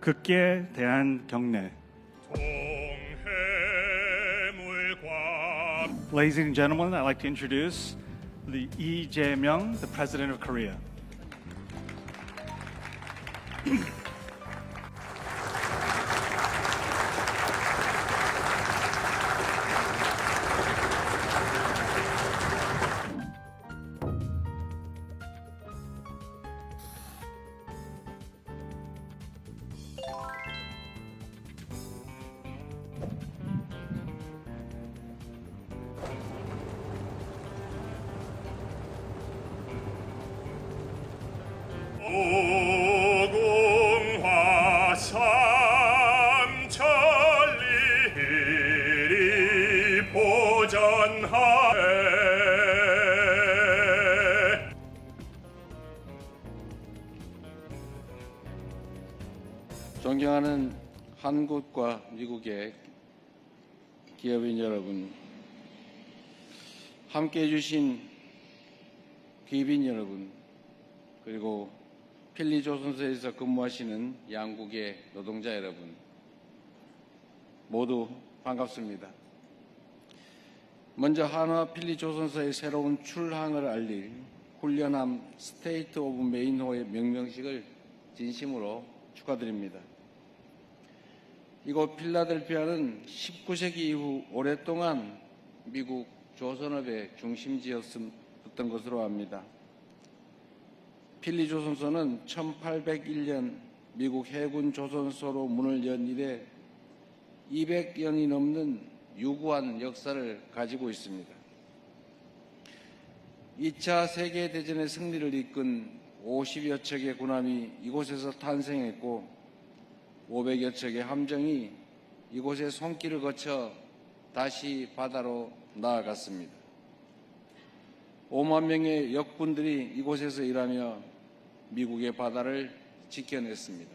극기에 대한 경례. 동해물과 Ladies and gentlemen, I'd like to introduce the Lee Jae-myung, the President of Korea. 존경하는 한국과 미국의 기업인 여러분, 함께 해주신 기업인 여러분, 그리고 필리 조선소에서 근무하시는 양국의 노동자 여러분, 모두 반갑습니다. 먼저 한화 필리 조선소의 새로운 출항을 알릴 훈련함 스테이트 오브 메인호의 명명식을 진심으로 축하드립니다. 이곳 필라델피아는 19세기 이후 오랫동안 미국 조선업의 중심지였던 것으로 압니다. 필리 조선소는 1801년 미국 해군 조선소로 문을 연 이래 200년이 넘는 유구한 역사를 가지고 있습니다. 2차 세계대전의 승리를 이끈 50여 척의 군함이 이곳에서 탄생했고 500여 척의 함정이 이곳의 손길을 거쳐 다시 바다로 나아갔습니다. 5만 명의 역군들이 이곳에서 일하며 미국의 바다를 지켜냈습니다.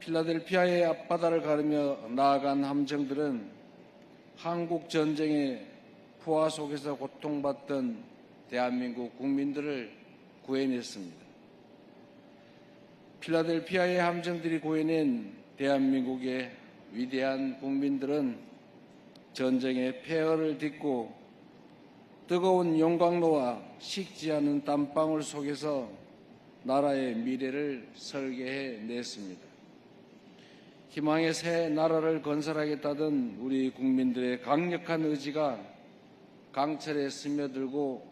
필라델피아의 앞바다를 가르며 나아간 함정들은 한국 전쟁의 포화 속에서 고통받던 대한민국 국민들을 구해냈습니다. 필라델피아의 함정들이 구해낸 대한민국의 위대한 국민들은 전쟁의 폐허를 딛고 뜨거운 용광로와 식지 않은 땀방울 속에서 나라의 미래를 설계해 냈습니다. 희망의 새 나라를 건설하겠다던 우리 국민들의 강력한 의지가 강철에 스며들고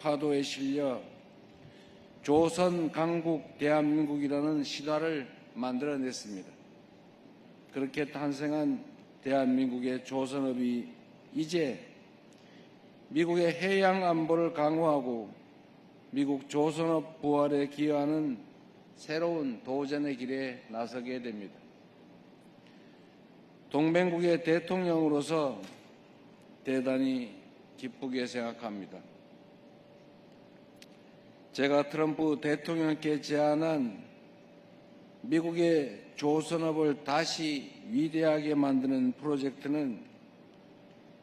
파도에 실려 조선 강국 대한민국이라는 신화를 만들어냈습니다. 그렇게 탄생한 대한민국의 조선업이 이제 미국의 해양 안보를 강화하고 미국 조선업 부활에 기여하는 새로운 도전의 길에 나서게 됩니다. 동맹국의 대통령으로서 대단히 기쁘게 생각합니다. 제가 트럼프 대통령께 제안한 미국의 조선업을 다시 위대하게 만드는 프로젝트는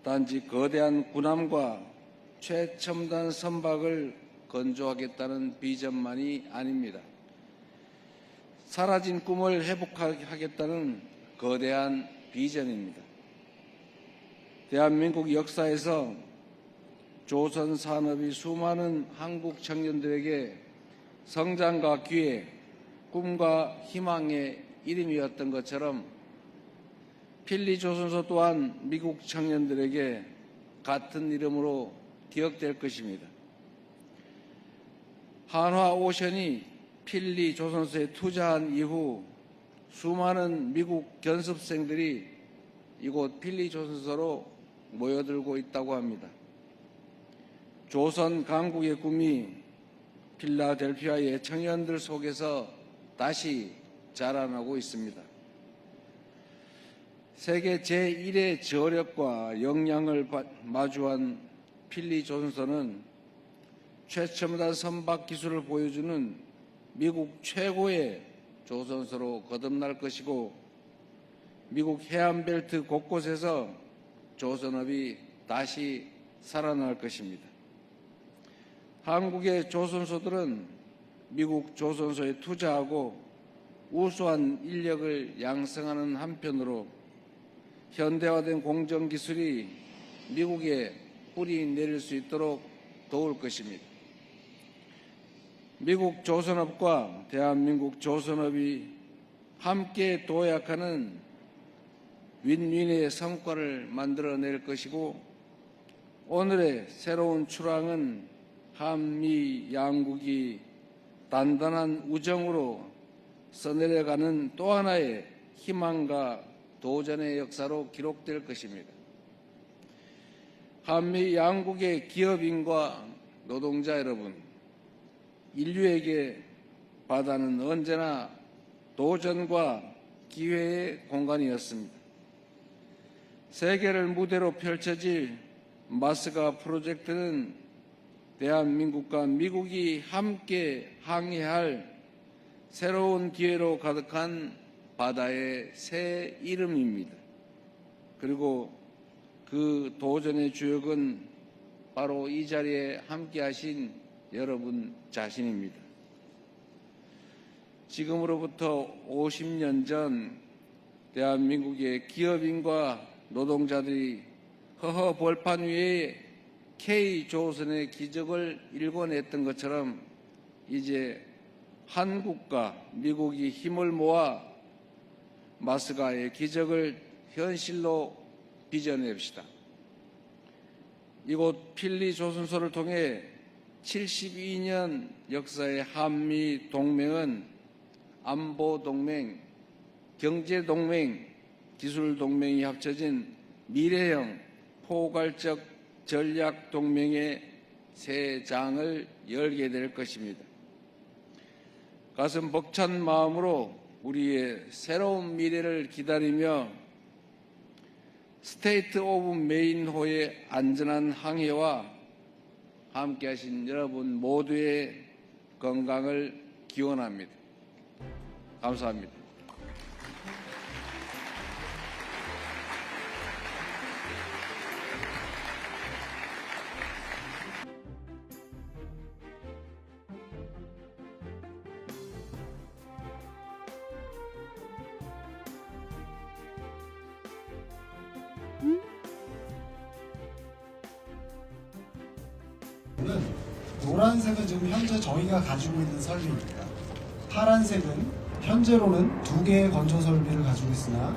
단지 거대한 군함과 최첨단 선박을 건조하겠다는 비전만이 아닙니다. 사라진 꿈을 회복하겠다는 거대한 비전입니다. 대한민국 역사에서 조선 산업이 수많은 한국 청년들에게 성장과 기회, 꿈과 희망의 이름이었던 것처럼 필리 조선소 또한 미국 청년들에게 같은 이름으로 기억될 것입니다. 한화 오션이 필리 조선소에 투자한 이후 수많은 미국 견습생들이 이곳 필리 조선소로 모여들고 있다고 합니다. 조선 강국의 꿈이 필라델피아의 청년들 속에서 다시 자라나고 있습니다. 세계 제1의 저력과 역량을 마주한 필리 조선소는 최첨단 선박 기술을 보여주는 미국 최고의 조선소로 거듭날 것이고 미국 해안벨트 곳곳에서 조선업이 다시 살아날 것입니다. 한국의 조선소들은 미국 조선소에 투자하고 우수한 인력을 양성하는 한편으로 현대화된 공정 기술이 미국에 뿌리 내릴 수 있도록 도울 것입니다. 미국 조선업과 대한민국 조선업이 함께 도약하는 윈윈의 성과를 만들어낼 것이고 오늘의 새로운 출항은 한미 양국이 단단한 우정으로 써내려가는 또 하나의 희망과 도전의 역사로 기록될 것입니다. 한미 양국의 기업인과 노동자 여러분, 인류에게 바다는 언제나 도전과 기회의 공간이었습니다. 세계를 무대로 펼쳐질 마스가 프로젝트는 대한민국과 미국이 함께 항해할 새로운 기회로 가득한 바다의 새 이름입니다. 그리고 그 도전의 주역은 바로 이 자리에 함께 하신 여러분 자신입니다. 지금으로부터 50년 전 대한민국의 기업인과 노동자들이 허허 벌판 위에 K조선의 기적을 일궈냈던 것처럼 이제 한국과 미국이 힘을 모아 마스가의 기적을 현실로 빚어냅시다. 이곳 필리 조선소를 통해 72년 역사의 한미 동맹은 안보 동맹, 경제 동맹, 기술 동맹이 합쳐진 미래형 포괄적 전략 동맹의 새 장을 열게 될 것입니다. 가슴 벅찬 마음으로 우리의 새로운 미래를 기다리며 스테이트 오브 메인호의 안전한 항해와 함께 하신 여러분 모두의 건강을 기원합니다. 감사합니다. 지금 현재 저희가 가지고 있는 설비입니다. 파란색은 현재로는 두 개의 건조 설비를 가지고 있으나